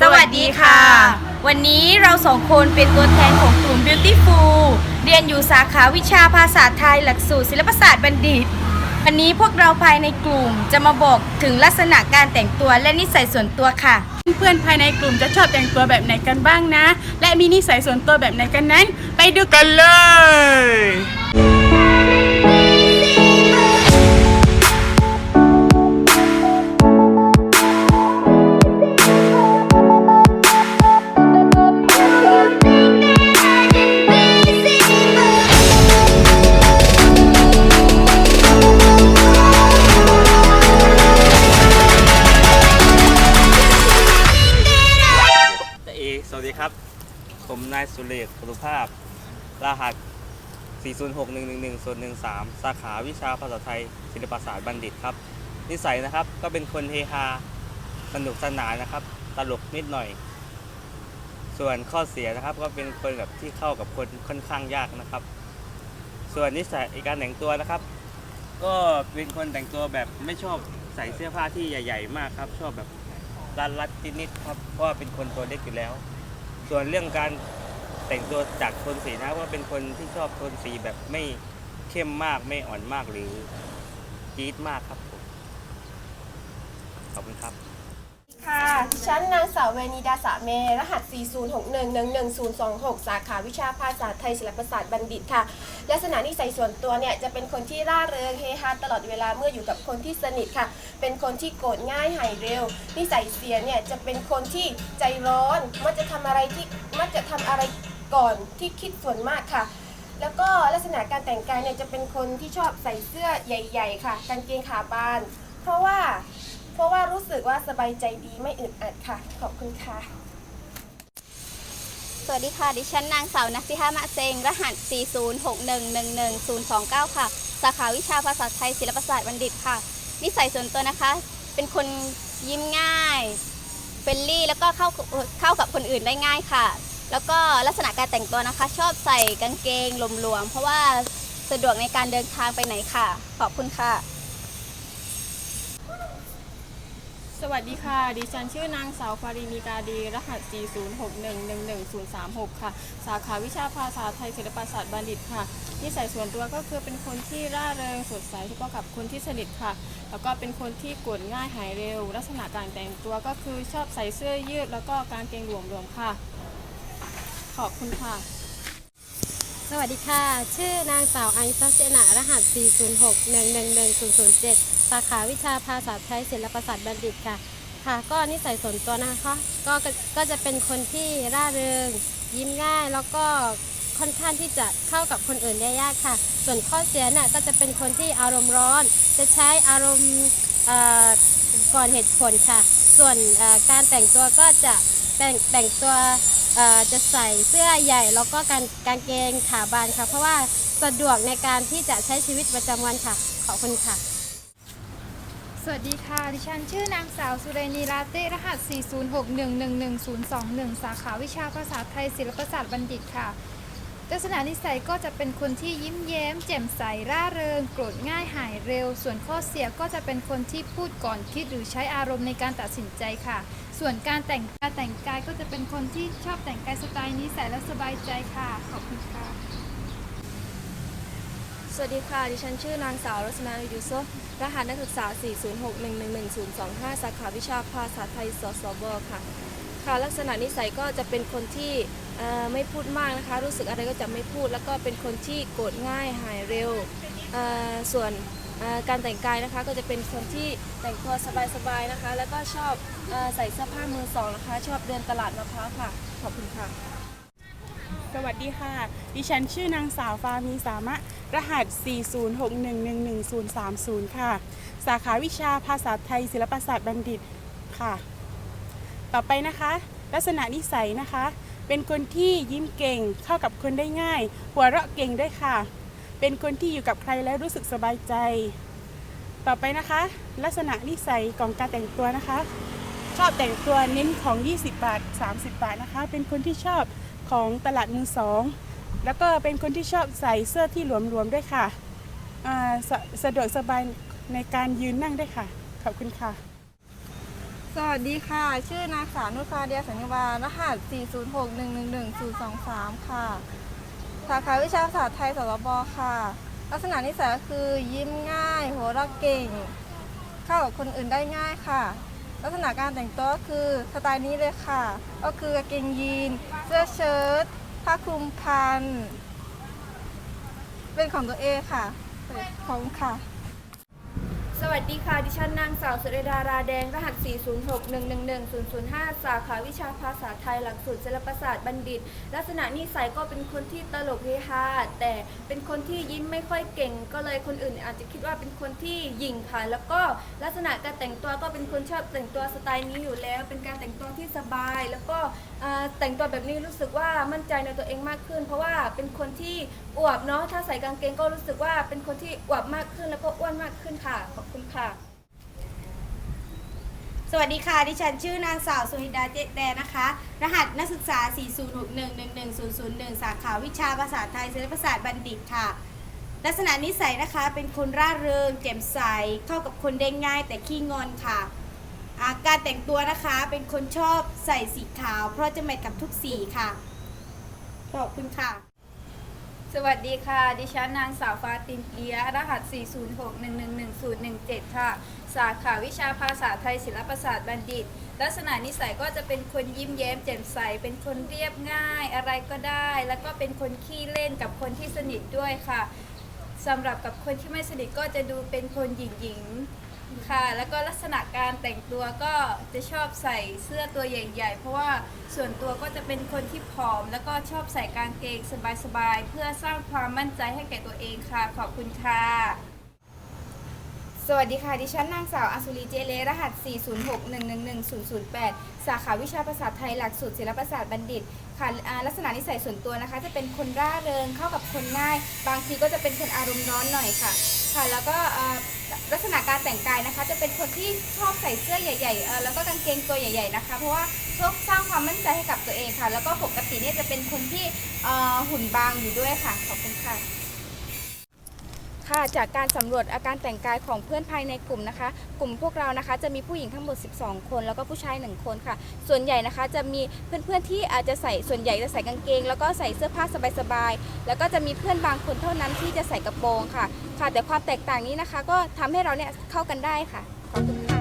สวัสดีค่ะ วันนี้เราสองคนเป็นตัวแทนของกลุ่ม Beautiful เรียนอยู่สาขาวิชาภาษาไทยหลักสูตรศิลปศาสตร์บัณฑิต วันนี้พวกเราภายในกลุ่มจะมาบอกถึงลักษณะการแต่งตัวและนิสัยส่วนตัวค่ะ เพื่อนๆภายในกลุ่มจะชอบแต่งตัวแบบไหนกันบ้างนะ และมีนิสัยส่วนตัวแบบไหนกันนั้น ไปดูกันเลยายสุเรศปรุภาพ รหัส 406111013 สาขาวิชาภาษาไทย ศิลปศาสตร์บัณฑิตครับ นิสัยนะครับก็เป็นคนเฮฮาสนุกสนานนะครับ ตลกนิดหน่อย ส่วนข้อเสียนะครับ ก็เป็นคนแบบที่เข้ากับคนค่อนข้างยากนะครับ ส่วนนิสัยการแต่งตัวนะครับ ก็เป็นคนแต่งตัวแบบไม่ชอบใส่เสื้อผ้าที่ใหญ่ ๆ มากครับชอบแบบรัดรัดนิดๆครับเพราะว่าเป็นคนตัวเล็กอยู่แล้ว ส่วนเรื่องการ แต่งตัวจากโทนสีนะครับว่าเป็นคนที่ชอบโทนสีแบบไม่เข้มมากไม่อ่อนมากหรือจี๊ดมากครับผมขอบคุณครับ ค่ะดิฉันนางสาวเวนิดาสะเม รหัส 406111026 สาขาวิชาภาษาไทยศิลปศาสตร์บัณฑิตค่ะ ลักษณะนิสัยส่วนตัวเนี่ยจะเป็นคนที่ร่าเริงเฮฮาตลอดเวลาเมื่ออยู่กับคนที่สนิทค่ะ เป็นคนที่โกรธง่ายหายเร็ว นิสัยเสียเนี่ยจะเป็นคนที่ใจร้อน มักจะทำอะไรที่มักจะทำอะไร ก่อนที่คิดส่วนมากค่ะ แล้วก็ลักษณะการแต่งกายเนี่ยจะเป็นคนที่ชอบใส่เสื้อใหญ่ ๆ ค่ะกางเกงขาบาน เพราะว่าเพราะว่ารู้สึกว่าสบายใจดีไม่อึดอัดค่ะ ขอบคุณค่ะ สวัสดีค่ะ ดิฉันนางสาวนักซิฮามะเซง รหัส 406111029 ค่ะ สาขาวิชาภาษาไทยศิลปศาสตร์บัณฑิตค่ะ นิสัยส่วนตัวนะคะ เป็นคนยิ้มง่ายเฟรนลี่แล้วก็เข้าเข้ากับคนอื่นได้ง่ายค่ะ แล้วก็ลักษณะการแต่งตัวนะคะ ชอบใส่กางเกงหลวมๆเพราะว่าสะดวกในการเดินทางไปไหนค่ะ ขอบคุณค่ะ สวัสดีค่ะ ดิฉันชื่อนางสาวฟารินีกาดี รหัส 406111036 ค่ะ สาขาวิชาภาษาไทยศิลปศาสตร์บัณฑิตค่ะ นิสัยส่วนตัวก็คือเป็นคนที่ร่าเริงสดใสทุกกับคนที่สนิทค่ะ แล้วก็เป็นคนที่กรธง่ายหายเร็ว ลักษณะการแต่งตัวก็คือชอบใส่เสื้อยืด แล้วก็กางเกงหลวมๆค่ะ ขอบคุณค่ะ สวัสดีค่ะ ชื่อนางสาวไอซัสเจนะรหัส 406111007 สาขาวิชาภาษาไทยศิลปศาสตร์บัณฑิตค่ะ ค่ะ ก็นิสัยส่วนตัวนะคะก็ก็จะเป็นคนที่ร่าเริง ยิ้มง่ายแล้วก็ค่อนข้างที่จะเข้ากับคนอื่นได้ยากค่ะ ส่วนข้อเสียน่ะก็จะเป็นคนที่อารมณ์ร้อน จะใช้อารมณ์ก่อนเหตุผลค่ะ ส่วนการแต่งตัวก็จะแต่งแต่งตัว จะใส่เสื้อใหญ่แล้วก็การกางเกงขาบานค่ะ เพราะว่าสะดวกในการที่จะใช้ชีวิตประจำวันค่ะ ขอบคุณค่ะ สวัสดีค่ะ ดิฉันชื่อนางสาวสุเรนีราเต้รหัส 406111021 สาขาวิชาภาษาไทยศิลปศาสตร์บัณฑิตค่ะ ลักษณะนิสัยก็จะเป็นคนที่ยิ้มแย้ม แจ่มใส ร่าเริง โกรธง่ายหายเร็ว ส่วนข้อเสียก็จะเป็นคนที่พูดก่อนคิดหรือใช้อารมณ์ในการตัดสินใจค่ะ ส่วนการแต่งกายแต่งกายก็จะเป็นคนที่ชอบแต่งกายสไตล์นี้ใส่แล้วสบายใจค่ะ ขอบคุณค่ะ สวัสดีค่ะ ดิฉันชื่อนางสาวรัศนายูโซรหัสนักศึกษา 406111025 สาขาวิชาภาษาไทย สสบ ค่ะ ค่ะ ลักษณะนิสัยก็จะเป็นคนที่ไม่พูดมากนะคะ รู้สึกอะไรก็จะไม่พูด แล้วก็เป็นคนที่โกรธง่ายหายเร็วส่วน การแต่งกายนะคะก็จะเป็นคนที่แต่งตัวสบายๆนะคะ แล้วก็ชอบอใส่เสื้อผ้ามือสองนะคะ ชอบเดินตลาดมะพร้าวค่ะขอบคุณค่ะสวัสดีค่ะ ดิฉันชื่อนางสาวฟามีสามะ รหัส 406111030 ค่ะ สาขาวิชาภาษาไทย ศิลปศาสตร์บัณฑิตค่ะ ต่อไปนะคะ ลักษณะนิสัยนะคะ เป็นคนที่ยิ้มเก่งเข้ากับคนได้ง่าย หัวเราะเก่งด้วยค่ะ เป็นคนที่อยู่กับใครแล้วรู้สึกสบายใจ ต่อไปนะคะ ลักษณะนิสัยของการแต่งตัวนะคะ ชอบแต่งตัวเน้นของ 20 บาท 30 บาทนะคะ เป็นคนที่ชอบของตลาดมือสองแล้วก็เป็นคนที่ชอบใส่เสื้อที่หลวมๆด้วยค่ะสะสะดวกสบายในการยืนนั่งได้ค่ะ ขอบคุณค่ะสสวัสดีค่ะ ชื่อนางสาวนุชาเดียสัญญาวารหัส 406111023 ค่ะ สาขาวิชาภาษาไทยสรบค่ะ ลักษณะนิสัยก็คือยิ้มง่าย หัวเราะเก่ง เข้ากับคนอื่นได้ง่ายค่ะ ลักษณะการแต่งตัวก็คือสไตล์นี้เลยค่ะ ก็คือกางเกงยีน เสื้อเชิ้ตผ้าคลุมพัน เป็นของตัวเองค่ะ ของค่ะ สวัสดีค่ะ ดิฉันนางสาวสุริดาราแดง รหัส 406111005 สาขาวิชาภาษาไทยหลักสูตรศิลปศาสตร์บัณฑิต ลักษณะนิสัยก็เป็นคนที่ตลกเฮฮาแต่เป็นคนที่ยิ้มไม่ค่อยเก่ง ก็เลยคนอื่นอาจจะคิดว่าเป็นคนที่หยิ่งค่ะ แล้วก็ลักษณะการแต่งตัวก็เป็นคนชอบแต่งตัวสไตล์นี้อยู่แล้ว เป็นการแต่งตัวที่สบาย แล้วก็แต่งตัวแบบนี้รู้สึกว่ามั่นใจในตัวเองมากขึ้น เพราะว่าเป็นคนที่อวบเนาะ ถ้าใส่กางเกงก็รู้สึกว่าเป็นคนที่อวบมากขึ้นแล้วก็อ้วนมากขึ้นค่ะคุณค่ะ สวัสดีค่ะ ดิฉันชื่อนางสาวสุฮิดาเจแดนะคะ รหัสนักศึกษา 406111001 สาขาวิชาภาษาไทยศิลปศาสตร์บัณฑิตค่ะ ลักษณะนิสัยนะคะ เป็นคนร่าเริงแจ่มใส เข้ากับคนได้ง่ายแต่ขี้งอนค่ะอาการแต่งตัวนะคะเป็นคนชอบใส่สีขาว เพราะจะแมทกับทุกสีค่ะ ขอบคุณค่ะ สวัสดีค่ะ ดิฉันนางสาวฟาตินเอียะรหัส 406111017 ค่ะ สาขาวิชาภาษาไทยศิลปศาสตร์บัณฑิต ลักษณะนิสัยก็จะเป็นคนยิ้มแย้มแจ่มใส เป็นคนเรียบง่าย อะไรก็ได้ แล้วก็เป็นคนขี้เล่นกับคนที่สนิทด้วยค่ะสำหรับกับคนที่ไม่สนิทก็จะดูเป็นคนหญิง ค่ะ แล้วก็ลักษณะการแต่งตัวก็จะชอบใส่เสื้อตัวใหญ่ๆ เพราะว่าส่วนตัวก็จะเป็นคนที่ผอม แล้วก็ชอบใส่กางเกงสบายๆ เพื่อสร้างความมั่นใจให้แก่ตัวเองค่ะ ขอบคุณค่ะ สวัสดีค่ะ ดิฉันนางสาวอสุรีเจเลรหัส 406111008 สาขาวิชาภาษาไทยหลักสูตรศิลปศาสตร์บัณฑิต ค่ะอ่าลักษณะนิสัยส่วนตัวนะคะ จะเป็นคนร่าเริงเข้ากับคนง่าย บางทีก็จะเป็นคนอารมณ์ร้อนหน่อยค่ะ ค่ะ แล้วก็อ่า ลักษณะการแต่งกายนะคะ จะเป็นคนที่ชอบใส่เสื้อใหญ่ๆเออแล้วก็กางเกงตัวใหญ่ ๆนะคะ เพราะว่าเพื่อสร้างความมั่นใจให้กับตัวเองค่ะ แล้วก็ปกติเนี่ยจะเป็นคนที่เอ่อหุ่นบางอยู่ด้วยค่ะขอบคุณค่ะ ค่ะจากการสำรวจอาการแต่งกายของเพื่อนภายในกลุ่มนะคะ กลุ่มพวกเรานะคะ จะมีผู้หญิงทั้งหมด 12 คน แล้วก็ผู้ชาย 1 คนค่ะ ส่วนใหญ่นะคะจะมีเพื่อนๆที่อาจจะใส่ส่วนใหญ่จะใส่กางเกง แล้วก็ใส่เสื้อผ้าสบายๆแล้วก็จะมีเพื่อนบางคนเท่านั้นที่จะใส่กระโปรงค่ะ ค่ะแต่ความแตกต่างนี้นะคะ ก็ทำให้เราเนี่ยเข้ากันได้ค่ะขอบคุณค่ะ